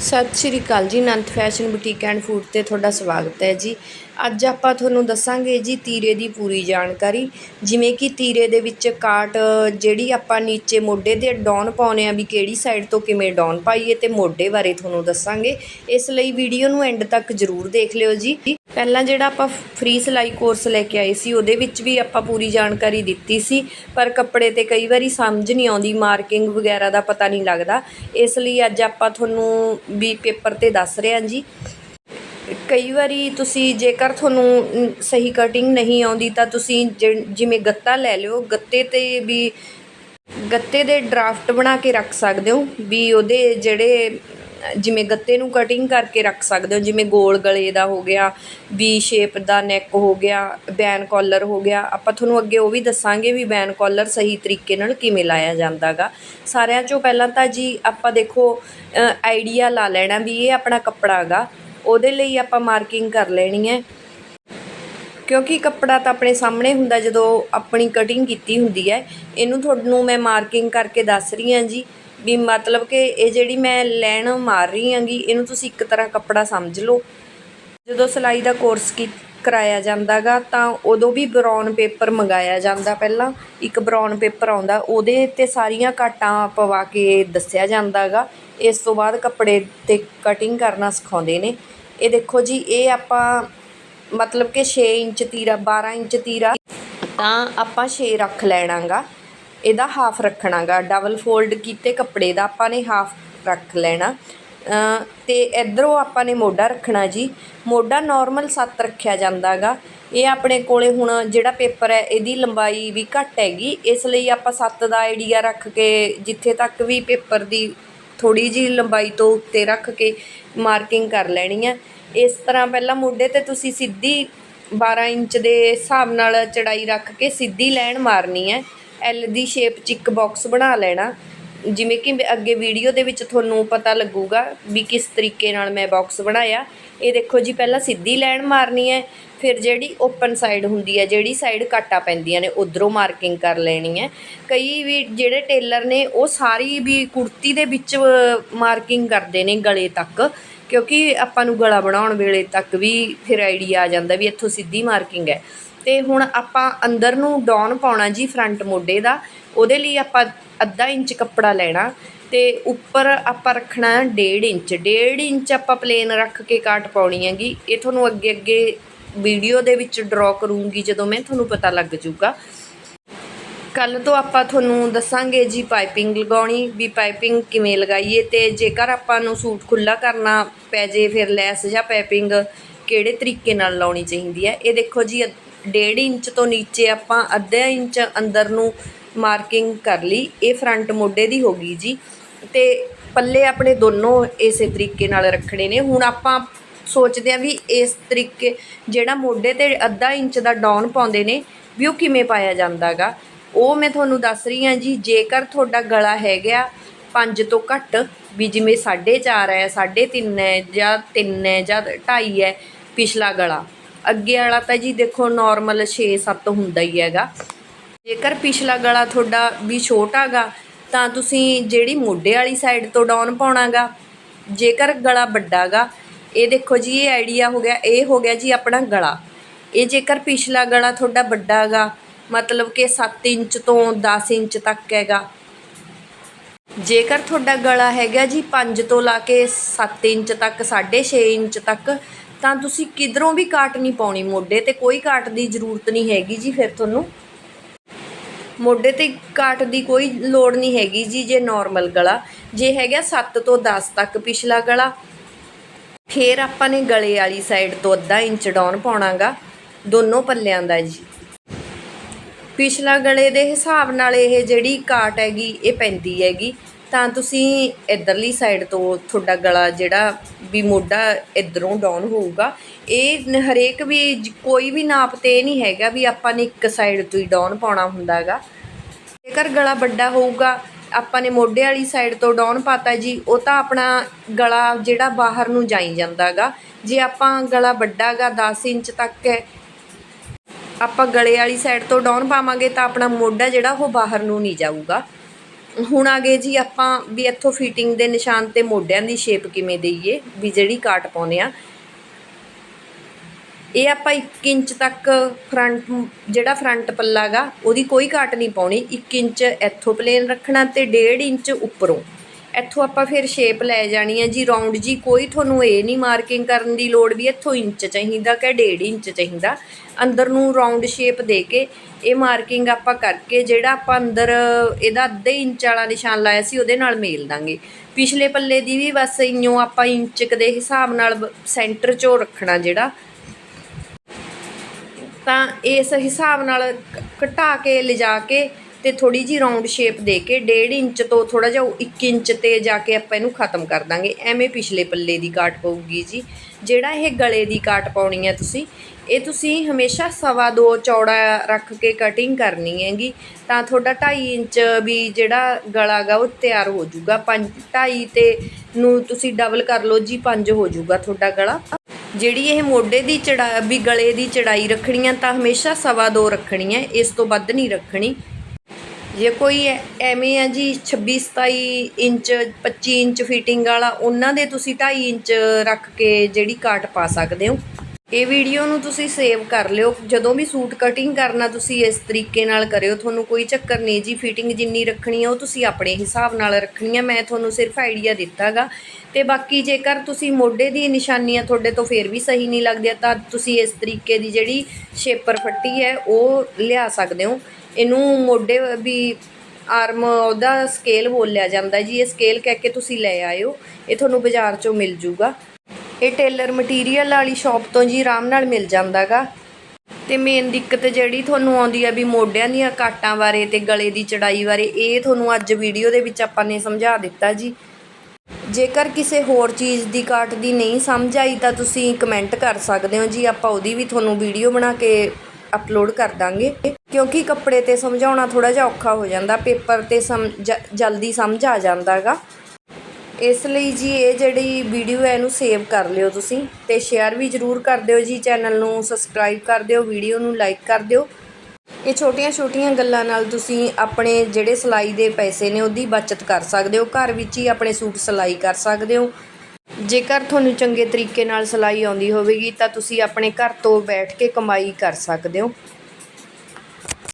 ਸਤਿ ਸ਼੍ਰੀ ਅਕਾਲ ਜੀ, Anant fashion boutique and food ਤੇ ਤੁਹਾਡਾ ਸਵਾਗਤ ਹੈ ਜੀ। ਅੱਜ ਆਪਾਂ ਤੁਹਾਨੂੰ ਦੱਸਾਂਗੇ ਜੀ ਤੀਰੇ ਦੀ ਪੂਰੀ ਜਾਣਕਾਰੀ, ਜਿਵੇਂ ਕਿ ਤੀਰੇ ਦੇ ਵਿੱਚ ਕਾਟ ਜਿਹੜੀ ਆਪਾਂ ਨੀਚੇ ਮੋਢੇ ਦੇ ਡਾਊਨ ਪਾਉਨੇ ਆ ਵੀ ਕਿਹੜੀ ਸਾਈਡ ਤੋਂ ਕਿਵੇਂ ਡਾਊਨ ਪਾਈਏ ਤੇ ਮੋਢੇ ਬਾਰੇ ਤੁਹਾਨੂੰ ਦੱਸਾਂਗੇ। ਇਸ ਲਈ ਵੀਡੀਓ ਨੂੰ ਐਂਡ ਤੱਕ ਜ਼ਰੂਰ ਦੇਖ ਲਿਓ ਜੀ। ਪਹਿਲਾਂ ਜਿਹੜਾ ਆਪਾਂ ਫ੍ਰੀ ਸਿਲਾਈ ਕੋਰਸ ਲੈ ਕੇ ਆਏ ਸੀ, ਉਹਦੇ ਵਿੱਚ ਵੀ ਆਪਾਂ ਪੂਰੀ ਜਾਣਕਾਰੀ ਦਿੱਤੀ ਸੀ, ਪਰ ਕੱਪੜੇ ਤੇ ਕਈ ਵਾਰੀ ਸਮਝ ਨਹੀਂ ਆਉਂਦੀ ਮਾਰਕਿੰਗ ਵਗੈਰਾ ਦਾ ਪਤਾ ਨਹੀਂ ਲੱਗਦਾ। ਇਸ ਲਈ ਅੱਜ ਆਪਾਂ ਤੁਹਾਨੂੰ ਵੀ ਪੇਪਰ ਤੇ ਦੱਸ ਰਹੇ ਹਾਂ ਜੀ। ਕਈ ਵਾਰੀ ਤੁਸੀਂ ਜੇਕਰ ਤੁਹਾਨੂੰ ਸਹੀ ਕਟਿੰਗ ਨਹੀਂ ਆਉਂਦੀ, ਤਾਂ ਤੁਸੀਂ ਜਿ- ਜਿਵੇਂ ਗੱਤਾ ਲੈ ਲਿਓ, ਗੱਤੇ ਤੇ ਵੀ, ਗੱਤੇ ਦੇ ਡਰਾਫਟ ਬਣਾ ਕੇ ਰੱਖ ਸਕਦੇ ਹੋ, ਵੀ ਉਹਦੇ ਜਿਹੜੇ ਜਿਵੇਂ ਗੱਤੇ ਨੂੰ ਕਟਿੰਗ ਕਰਕੇ ਰੱਖ ਸਕਦੇ ਹੋ, ਜਿਵੇਂ ਗੋਲ ਗਲੇ ਦਾ ਹੋ ਗਿਆ, ਵੀ ਸ਼ੇਪ ਦਾ ਨੈਕ ਹੋ ਗਿਆ ਬੈਨ ਕਾਲਰ ਹੋ ਗਿਆ, ਆਪਾਂ ਤੁਹਾਨੂੰ ਅੱਗੇ ਉਹ ਵੀ ਦੱਸਾਂਗੇ ਵੀ ਵੈਨ ਕਾਲਰ ਸਹੀ ਤਰੀਕੇ ਨਾਲ ਕਿਵੇਂ ਲਾਇਆ ਜਾਂਦਾ ਗਾ ਸਾਰਿਆਂ ਚੋਂ ਪਹਿਲਾਂ ਤਾਂ ਜੀ ਆਪਾਂ ਦੇਖੋ ਆਈਡੀਆ ਲਾ ਲੈਣਾ ਵੀ ਇਹ ਆਪਣਾ ਕੱਪੜਾ ਗਾ ਉਹਦੇ ਲਈ ਆਪਾਂ ਮਾਰਕਿੰਗ ਕਰ ਲੈਣੀ ਹੈ। ਕਿਉਂਕਿ ਕੱਪੜਾ ਤਾਂ ਆਪਣੇ ਸਾਹਮਣੇ ਹੁੰਦਾ ਜਦੋਂ ਆਪਣੀ ਕਟਿੰਗ ਕੀਤੀ ਹੁੰਦੀ ਹੈ, ਇਹਨੂੰ ਤੁਹਾਨੂੰ ਮੈਂ ਮਾਰਕਿੰਗ ਕਰਕੇ ਦੱਸ ਰਹੀ ਹਾਂ ਜੀ। ਵੀ ਮਤਲਬ ਕਿ ਇਹ ਜਿਹੜੀ ਮੈਂ ਲੈਣ ਮਾਰ ਰਹੀ ਹਾਂਗੀ, ਇਹਨੂੰ ਤੁਸੀਂ ਇੱਕ ਤਰ੍ਹਾਂ ਕੱਪੜਾ ਸਮਝ ਲਓ। ਜਦੋਂ ਸਿਲਾਈ ਦਾ ਕੋਰਸ ਕੀ ਕਰਾਇਆ ਜਾਂਦਾਗਾ, ਤਾਂ ਉਦੋਂ ਵੀ ਬਰਾਊਨ ਪੇਪਰ ਮੰਗਾਇਆ ਜਾਂਦਾ ਪਹਿਲਾਂ। ਇੱਕ ਬਰਾਊਨ ਪੇਪਰ ਆਉਂਦਾ, ਉਹਦੇ ਤੇ ਸਾਰੀਆਂ ਕਾਟਾਂ ਪਵਾ ਕੇ ਦੱਸਿਆ ਜਾਂਦਾਗਾ। ਇਸ ਤੋਂ ਬਾਅਦ ਕੱਪੜੇ ਤੇ ਕਟਿੰਗ ਕਰਨਾ ਸਿਖਾਉਂਦੇ ਨੇ। ਇਹ ਦੇਖੋ ਜੀ, ਇਹ ਆਪਾਂ ਮਤਲਬ ਕਿ 6 ਇੰਚ ਤੀਰਾ 12 ਇੰਚ ਤੀਰਾ, ਤਾਂ ਆਪਾਂ 6 ਰੱਖ ਲੈਣਾਗਾ। ਇਹਦਾ ਹਾਫ ਰੱਖਣਾਗਾ ਡਬਲ ਫੋਲਡ ਕੀਤੇ ਕੱਪੜੇ ਦਾ ਆਪਾਂ ਨੇ ਹਾਫ ਰੱਖ ਲੈਣਾ। ਅ, ਤੇ ਇਧਰੋਂ ਆਪਾਂ ਨੇ ਮੋਢਾ ਰੱਖਣਾ ਜੀ। ਮੋਢਾ ਨਾਰਮਲ 7 ਰੱਖਿਆ ਜਾਂਦਾਗਾ। ਇਹ ਆਪਣੇ ਕੋਲੇ ਹੁਣ ਜਿਹੜਾ ਪੇਪਰ ਹੈ ਇਹਦੀ ਲੰਬਾਈ ਵੀ ਘੱਟ ਹੈਗੀ। ਇਸ ਲਈ ਆਪਾਂ 7 ਦਾ ਆਈਡੀਆ ਰੱਖ ਕੇ ਜਿੱਥੇ ਤੱਕ ਵੀ ਪੇਪਰ ਦੀ ਥੋੜੀ ਜੀ ਲੰਬਾਈ ਤੋਂ ਉੱਤੇ ਰੱਖ ਕੇ ਮਾਰਕਿੰਗ ਕਰ ਲੈਣੀ ਹੈ ਇਸ ਤਰ੍ਹਾਂ ਪਹਿਲਾਂ ਮੋਢੇ ਤੇ ਤੁਸੀਂ ਸਿੱਧੀ 12 ਇੰਚ ਦੇ ਹਿਸਾਬ ਨਾਲ ਚੜਾਈ ਰੱਖ ਕੇ ਸਿੱਧੀ ਲਾਈਨ ਮਾਰਨੀ ਹੈ। ਐਲ ਦੀ ਸ਼ੇਪ 'ਚ ਇੱਕ ਬਾਕਸ ਬਣਾ ਲੈਣਾ। ਜਿਵੇਂ ਕਿ ਅੱਗੇ ਵੀਡੀਓ ਦੇ ਵਿੱਚ ਤੁਹਾਨੂੰ ਪਤਾ ਲੱਗੂਗਾ ਵੀ ਕਿਸ ਤਰੀਕੇ ਨਾਲ ਮੈਂ ਬਾਕਸ ਬਣਾਇਆ। ਇਹ ਦੇਖੋ ਜੀ, ਪਹਿਲਾਂ ਸਿੱਧੀ ਲਾਈਨ ਮਾਰਨੀ ਹੈ, ਫਿਰ ਜਿਹੜੀ ਓਪਨ ਸਾਈਡ ਹੁੰਦੀ ਹੈ, ਜਿਹੜੀ ਸਾਈਡ ਕਾਟਾ ਪੈਂਦੀਆਂ ਨੇ, ਉਧਰੋਂ ਮਾਰਕਿੰਗ ਕਰ ਲੈਣੀ ਹੈ। ਕਈ ਵੀ ਜਿਹੜੇ ਟੇਲਰ ਨੇ, ਉਹ ਸਾਰੀ ਵੀ ਕੁੜਤੀ ਦੇ ਵਿੱਚ ਮਾਰਕਿੰਗ ਕਰਦੇ ਨੇ ਗਲੇ ਤੱਕ, ਕਿਉਂਕਿ ਆਪਾਂ ਨੂੰ ਗਲਾ ਬਣਾਉਣ ਵੇਲੇ ਤੱਕ ਵੀ ਫਿਰ ਆਈਡੀਆ ਆ ਜਾਂਦਾ ਵੀ ਇੱਥੋਂ ਸਿੱਧੀ ਮਾਰਕਿੰਗ ਹੈ। ਅਤੇ ਹੁਣ ਆਪਾਂ ਅੰਦਰ ਨੂੰ ਡਾਊਨ ਪਾਉਣਾ ਜੀ ਫਰੰਟ ਮੋਢੇ ਦਾ, ਉਹਦੇ ਲਈ ਆਪਾਂ ਅੱਧਾ ਇੰਚ ਕੱਪੜਾ ਲੈਣਾ ਅਤੇ ਉੱਪਰ ਆਪਾਂ ਰੱਖਣਾ ਡੇਢ ਇੰਚ। ਡੇਢ ਇੰਚ ਆਪਾਂ ਪਲੇਨ ਰੱਖ ਕੇ ਕਾਟ ਪਾਉਣੀ ਹੈਗੀ। ਇਹ ਤੁਹਾਨੂੰ ਅੱਗੇ ਅੱਗੇ ਵੀਡੀਓ ਦੇ ਵਿੱਚ ਡਰਾ ਕਰੂੰਗੀ ਜਦੋਂ ਮੈਂ, ਤੁਹਾਨੂੰ ਪਤਾ ਲੱਗ ਜਾਊਗਾ। ਕੱਲ ਤੋਂ ਆਪਾਂ ਤੁਹਾਨੂੰ ਦੱਸਾਂਗੇ ਜੀ ਪਾਈਪਿੰਗ ਲਗਾਉਣੀ, ਵੀ ਪਾਈਪਿੰਗ ਕਿਵੇਂ ਲਗਾਈਏ ਤੇ ਜੇਕਰ ਆਪਾਂ ਨੂੰ ਸੂਟ ਖੁੱਲਾ ਕਰਨਾ ਪੈ ਜੇ ਫਿਰ ਲੈਸ ਜਾਂ ਪਾਈਪਿੰਗ ਕਿਹੜੇ ਤਰੀਕੇ ਨਾਲ ਲਾਉਣੀ ਚਾਹੀਦੀ ਹੈ। ਇਹ ਦੇਖੋ ਜੀ ਡੇਢ ਇੰਚ ਤੋਂ ਨੀਚੇ ਆਪਾਂ ਅੱਧਾ ਇੰਚ ਅੰਦਰ ਨੂੰ ਮਾਰਕਿੰਗ ਕਰ ਲਈ। ਇਹ ਫਰੰਟ ਮੋਢੇ ਦੀ ਹੋ ਗਈ ਜੀ। ਤੇ ਪੱਲੇ ਆਪਣੇ ਦੋਨੋਂ ਇਸੇ ਤਰੀਕੇ ਨਾਲ ਰੱਖਣੇ ਨੇ। ਹੁਣ ਆਪਾਂ ਸੋਚਦੇ ਆ ਵੀ ਇਸ ਤਰੀਕੇ ਜਿਹੜਾ ਮੋਢੇ ਤੇ ਅੱਧਾ ਇੰਚ ਦਾ ਡਾਊਨ ਪਾਉਂਦੇ ਨੇ ਵੀ ਉਹ ਕਿਵੇਂ ਪਾਇਆ ਜਾਂਦਾਗਾ ਉਹ ਮੈਂ ਤੁਹਾਨੂੰ ਦੱਸ ਰਹੀ ਹਾਂ ਜੀ, ਜੇਕਰ ਤੁਹਾਡਾ ਗਲਾ ਹੈਗਾ 5 ਤੋਂ ਘੱਟ, ਵੀ ਜਿਵੇਂ 4.5 ਹੈ 3.5 ਹੈ ਜਾਂ 3 ਹੈ ਜਾਂ 2.5 ਹੈ ਪਿਛਲਾ ਗਲਾ ਅੱਗੇ ਵਾਲਾ ਤਾਂ ਜੀ ਦੇਖੋ ਨਾਰਮਲ 6-7 ਹੁੰਦਾ ਹੀ ਹੈਗਾ। ਜੇਕਰ ਪਿਛਲਾ ਗਲਾ ਤੁਹਾਡਾ ਵੀ ਛੋਟਾ ਗਾ, ਤਾਂ ਤੁਸੀਂ ਜਿਹੜੀ ਮੋਢੇ ਵਾਲੀ ਸਾਈਡ ਤੋਂ ਡਾਊਨ ਪਾਉਣਾਗਾ ਜੇਕਰ ਗਲਾ ਵੱਡਾ ਗਾ, ਇਹ ਦੇਖੋ ਜੀ, ਇਹ ਆਈਡੀਆ ਹੋ ਗਿਆ, ਇਹ ਹੋ ਗਿਆ ਜੀ ਆਪਣਾ ਗਲਾ। ਇਹ ਜੇਕਰ ਪਿਛਲਾ ਗਲਾ ਤੁਹਾਡਾ ਵੱਡਾ ਗਾ, ਮਤਲਬ ਕਿ 7 ਇੰਚ ਤੋਂ 10 ਇੰਚ ਤੱਕ ਹੈਗਾ। ਜੇਕਰ ਤੁਹਾਡਾ ਗਲਾ ਹੈਗਾ ਜੀ 5 ਤੋਂ ਲਾ ਕੇ 7 ਇੰਚ ਤੱਕ 6.5 ਇੰਚ ਤੱਕ ਤਾਂ ਤੁਸੀਂ ਕਿਧਰੋਂ ਵੀ ਕਾਟ ਨਹੀਂ ਪਾਉਣੀ ਮੋਢੇ ਤੇ, ਕੋਈ ਕਾਟ ਦੀ ਜ਼ਰੂਰਤ ਨਹੀਂ ਹੈਗੀ ਜੀ ਫਿਰ ਤੁਹਾਨੂੰ। ਮੋਢੇ ਤੇ ਕਾਟ ਦੀ ਕੋਈ ਲੋੜ ਨਹੀਂ ਹੈਗੀ ਜੀ, ਜੇ ਨਾਰਮਲ ਗਲਾ। ਜੇ ਹੈਗਾ 7 ਤੋਂ 10 ਤੱਕ ਪਿਛਲਾ ਗਲਾ, ਫਿਰ ਆਪਾਂ ਨੇ ਗਲੇ ਵਾਲੀ ਸਾਈਡ ਤੋਂ ਅੱਧਾ ਇੰਚ ਡਾਊਨ ਪਾਉਣਾਗਾ, ਦੋਨੋਂ ਪੱਲਿਆਂ ਦਾ ਜੀ। ਪਿਛਲਾ ਗਲੇ ਦੇ ਹਿਸਾਬ ਨਾਲ ਇਹ ਜਿਹੜੀ ਕਾਟ ਹੈਗੀ, ਇਹ ਪੈਂਦੀ ਹੈਗੀ। ਤਾਂ ਤੁਸੀਂ ਇੱਧਰਲੀ ਸਾਈਡ ਤੋਂ ਤੁਹਾਡਾ ਗਲਾ ਜਿਹੜਾ ਵੀ ਮੋਢਾ ਇੱਧਰੋਂ ਡਾਊਨ ਹੋਊਗਾ, ਇਹ ਹਰੇਕ ਵੀ ਕੋਈ ਵੀ ਨਾਪ ਤੇ ਇਹ ਨਹੀਂ ਹੈਗਾ ਵੀ ਆਪਾਂ ਨੇ ਇੱਕ ਸਾਈਡ ਤੋਂ ਹੀ ਡਾਊਨ ਪਾਉਣਾ ਹੁੰਦਾ ਹੁੰਦਾਗਾ ਜੇਕਰ ਗਲਾ ਵੱਡਾ ਹੋਊਗਾ, ਆਪਾਂ ਨੇ ਮੋਢੇ ਵਾਲੀ ਸਾਈਡ ਤੋਂ ਡਾਊਨ ਪਾਤਾ ਜੀ, ਉਹ ਤਾਂ ਆਪਣਾ ਗਲਾ ਜਿਹੜਾ ਬਾਹਰ ਨੂੰ ਜਾਈ ਜਾਂਦਾਗਾ ਜੇ ਆਪਾਂ ਗਲਾ ਵੱਡਾਗਾ 10 ਇੰਚ ਤੱਕ ਹੈ, ਆਪਾਂ ਗਲੇ ਵਾਲੀ ਸਾਈਡ ਤੋਂ ਡਾਊਨ ਪਾਵਾਂਗੇ ਤਾਂ ਆਪਣਾ ਮੋਢਾ ਜਿਹੜਾ ਉਹ ਬਾਹਰ ਨੂੰ ਨਹੀਂ ਜਾਊਗਾ। ਹੁਣ ਆ ਗਏ ਜੀ ਆਪਾਂ ਵੀ ਇੱਥੋਂ ਫਿਟਿੰਗ ਦੇ ਨਿਸ਼ਾਨ ਤੇ ਮੋਢਿਆਂ ਦੀ ਸ਼ੇਪ ਕਿਵੇਂ ਦੇਈਏ, ਵੀ ਜਿਹੜੀ ਕਾਟ ਪਾਉਨੇ ਆ। ਇਹ ਆਪਾਂ 1 ਇੰਚ ਤੱਕ ਫਰੰਟ ਜਿਹੜਾ ਫਰੰਟ ਪੱਲਾ ਗਾ, ਉਹਦੀ ਕੋਈ ਕਾਟ ਨਹੀਂ ਪਾਉਣੀ। 1 ਇੰਚ ਇੱਥੋਂ ਪਲੇਨ ਰੱਖਣਾ ਤੇ 1.5 ਇੰਚ ਉੱਪਰੋਂ। ਇੱਥੋਂ ਆਪਾਂ ਫਿਰ ਸ਼ੇਪ ਲੈ ਜਾਣੀ ਹੈ ਜੀ ਰਾਉਂਡ ਜੀ, ਕੋਈ ਤੁਹਾਨੂੰ ਇਹ ਨਹੀਂ ਮਾਰਕਿੰਗ ਕਰਨ ਦੀ ਲੋੜ ਵੀ ਇੱਥੋਂ ਇੰਚ ਚਾਹੀਦਾ ਕਿ 1.5 ਇੰਚ ਚਾਹੀਦਾ। ਅੰਦਰ ਨੂੰ ਰਾਉਂਡ ਸ਼ੇਪ ਦੇ ਕੇ ਇਹ ਮਾਰਕਿੰਗ ਆਪਾਂ ਕਰਕੇ ਜਿਹੜਾ ਆਪਾਂ ਅੰਦਰ ਇਹਦਾ ਅੱਧੇ ਇੰਚ ਵਾਲਾ ਨਿਸ਼ਾਨ ਲਾਇਆ ਸੀ, ਉਹਦੇ ਨਾਲ ਮੇਲ ਦਾਂਗੇ। ਪਿਛਲੇ ਪੱਲੇ ਦੀ ਵੀ ਬਸ ਇਉਂ ਆਪਾਂ ਇੰਚ ਦੇ ਹਿਸਾਬ ਨਾਲ ਸੈਂਟਰ 'ਚੋਂ ਰੱਖਣਾ ਜਿਹੜਾ। ਤਾਂ ਇਸ ਹਿਸਾਬ ਨਾਲ ਘਟਾ ਕੇ ਲਿਜਾ ਕੇ ਤੇ ਥੋੜੀ ਜੀ ਰਾਉਂਡ ਸ਼ੇਪ ਦੇ ਕੇ 1.5 ਇੰਚ ਤੋਂ ਥੋੜਾ ਜਿਹਾ 1 ਇੰਚ ਤੇ ਜਾ ਕੇ ਆਪਾਂ ਇਹਨੂੰ ਖਤਮ ਕਰ ਦਾਂਗੇ। ਐਵੇਂ ਪਿਛਲੇ ਪੱਲੇ ਦੀ ਕਾਟ ਪਊਗੀ ਜੀ। ਜਿਹੜਾ ਇਹ ਗਲੇ ਦੀ ਕਾਟ ਪਾਉਣੀ ਹੈ ਤੁਸੀਂ, ਇਹ ਤੁਸੀਂ ਹਮੇਸ਼ਾ ਸਵਾ ਦੋ ਚੌੜਾ ਰੱਖ ਕੇ ਕਟਿੰਗ ਕਰਨੀ ਹੈਗੀ। ਤਾਂ ਤੁਹਾਡਾ 2.5 ਇੰਚ ਵੀ ਜਿਹੜਾ ਗਲਾ ਗਾ ਉਹ ਤਿਆਰ ਹੋ ਜਾਊਗਾ। 5 2.5 ਤੇ ਨੂੰ ਤੁਸੀਂ ਡਬਲ ਕਰ ਲਓ ਜੀ 5 ਹੋ ਜਾਊਗਾ ਤੁਹਾਡਾ ਗਲਾ। ਜਿਹੜੀ ਇਹ ਮੋਢੇ ਦੀ ਚੜਾ, ਵੀ ਗਲੇ ਦੀ ਚੜਾਈ ਰੱਖਣੀ ਆ ਤਾਂ ਹਮੇਸ਼ਾ ਸਵਾ ਦੋ ਰੱਖਣੀ ਹੈ, ਇਸ ਤੋਂ ਵੱਧ ਨਹੀਂ ਰੱਖਣੀ। ਜੇ ਕੋਈ ਐਵੇਂ ਆ ਜੀ 26 27 ਇੰਚ 25 ਇੰਚ ਫਿਟਿੰਗ ਵਾਲਾ, ਉਹਨਾਂ ਦੇ ਤੁਸੀਂ 2.5 ਇੰਚ ਰੱਖ ਕੇ ਜਿਹੜੀ ਕਾਟ ਪਾ ਸਕਦੇ ਹੋ। ਇਹ ਵੀਡੀਓ ਨੂੰ ਤੁਸੀਂ ਸੇਵ ਕਰ ਲਿਓ। ਜਦੋਂ ਵੀ ਸੂਟ ਕਟਿੰਗ ਕਰਨਾ ਤੁਸੀਂ ਇਸ ਤਰੀਕੇ ਨਾਲ ਕਰਿਓ। ਤੁਹਾਨੂੰ ਕੋਈ ਚੱਕਰ ਨਹੀਂ ਜੀ ਫਿਟਿੰਗ ਜਿੰਨੀ ਰੱਖਣੀ ਹੈ ਉਹ ਤੁਸੀਂ ਆਪਣੇ ਹਿਸਾਬ ਨਾਲ ਰੱਖਣੀ ਹੈ ਮੈਂ ਤੁਹਾਨੂੰ ਸਿਰਫ ਆਈਡੀਆ ਦਿੱਤਾਗਾ। ਤੇ ਬਾਕੀ ਜੇਕਰ ਤੁਸੀਂ ਮੋਢੇ ਦੀ ਨਿਸ਼ਾਨੀਆਂ ਤੁਹਾਡੇ ਤੋਂ ਫੇਰ ਵੀ ਸਹੀ ਨਹੀਂ ਲੱਗਦੀਆਂ ਤਾਂ ਤੁਸੀਂ ਇਸ ਤਰੀਕੇ ਦੀ ਜਿਹੜੀ ਸ਼ੇਪਰ ਫੱਟੀ ਹੈ, ਉਹ ਲਿਆ ਸਕਦੇ ਹੋ। ਇਹਨੂੰ ਮੋਢੇ ਵੀ ਆਰਮ ਉਹਦਾ ਸਕੇਲ ਬੋਲਿਆ ਜਾਂਦਾ ਜੀ। ਇਹ ਸਕੇਲ ਕਹਿ ਕੇ ਤੁਸੀਂ ਲੈ ਆਇਓ। ਇਹ ਤੁਹਾਨੂੰ ਬਾਜ਼ਾਰ ਚੋਂ ਮਿਲ ਜੂਗਾ। ਇਹ ਟੇਲਰ ਮਟੀਰੀਅਲ ਵਾਲੀ ਸ਼ਾਪ ਤੋਂ ਜੀ ਆਰਾਮ ਨਾਲ ਮਿਲ ਜਾਂਦਾਗਾ। ਤੇ ਮੇਨ ਦਿੱਕਤ ਜਿਹੜੀ ਤੁਹਾਨੂੰ ਆਉਂਦੀ ਆ ਵੀ ਮੋਢਿਆਂ ਦੀਆਂ ਕਾਟਾਂ ਬਾਰੇ ਤੇ ਗਲੇ ਦੀ ਚੜਾਈ ਬਾਰੇ, ਇਹ ਤੁਹਾਨੂੰ ਅੱਜ ਵੀਡੀਓ ਦੇ ਵਿੱਚ ਆਪਾਂ ਨੇ ਸਮਝਾ ਦਿੱਤਾ ਜੀ। ਜੇਕਰ ਕਿਸੇ ਹੋਰ ਚੀਜ਼ ਦੀ ਕਾਟ ਦੀ ਨਹੀਂ ਸਮਝ ਆਈ ਤਾਂ ਤੁਸੀਂ ਕਮੈਂਟ ਕਰ ਸਕਦੇ ਹੋ ਜੀ, ਆਪਾਂ ਉਹਦੀ ਵੀ ਤੁਹਾਨੂੰ ਵੀਡੀਓ ਬਣਾ ਕੇ ਅਪਲੋਡ ਕਰ ਦਾਂਗੇ। ਕਿਉਂਕਿ ਕੱਪੜੇ ਤੇ ਸਮਝਾਉਣਾ ਥੋੜਾ ਜਿਹਾ ਔਖਾ ਹੋ ਜਾਂਦਾ, ਪੇਪਰ ਤੇ ਸਮ ਜ- ਜਲਦੀ ਸਮਝ ਆ ਜਾਂਦਾਗਾ। ਇਸ ਲਈ ਜੀ ਇਹ ਜਿਹੜੀ ਵੀਡੀਓ ਹੈ ਇਹਨੂੰ ਸੇਵ ਕਰ ਲਿਓ ਤੁਸੀਂ ਤੇ ਸ਼ੇਅਰ ਵੀ ਜ਼ਰੂਰ ਕਰ ਦਿਓ ਜੀ ਚੈਨਲ ਨੂੰ ਸਬਸਕ੍ਰਾਈਬ ਕਰ ਦਿਓ ਵੀਡੀਓ ਨੂੰ ਲਾਈਕ ਕਰ ਦਿਓ। ਇਹ ਛੋਟੀਆਂ-ਛੋਟੀਆਂ ਗੱਲਾਂ ਨਾਲ ਤੁਸੀਂ ਆਪਣੇ ਜਿਹੜੇ ਸਿਲਾਈ ਦੇ ਪੈਸੇ ਨੇ ਉਹਦੀ ਬਚਤ ਕਰ ਸਕਦੇ ਹੋ, ਘਰ ਵਿੱਚ ਹੀ ਆਪਣੇ ਸੂਟ ਸਿਲਾਈ ਕਰ ਸਕਦੇ ਹੋ। ਜੇਕਰ ਤੁਹਾਨੂੰ ਚੰਗੇ ਤਰੀਕੇ ਨਾਲ ਸਿਲਾਈ ਆਉਂਦੀ ਹੋਵੇਗੀ ਤਾਂ ਤੁਸੀਂ ਆਪਣੇ ਘਰ ਤੋਂ ਬੈਠ ਕੇ ਕਮਾਈ ਕਰ ਸਕਦੇ ਹੋ।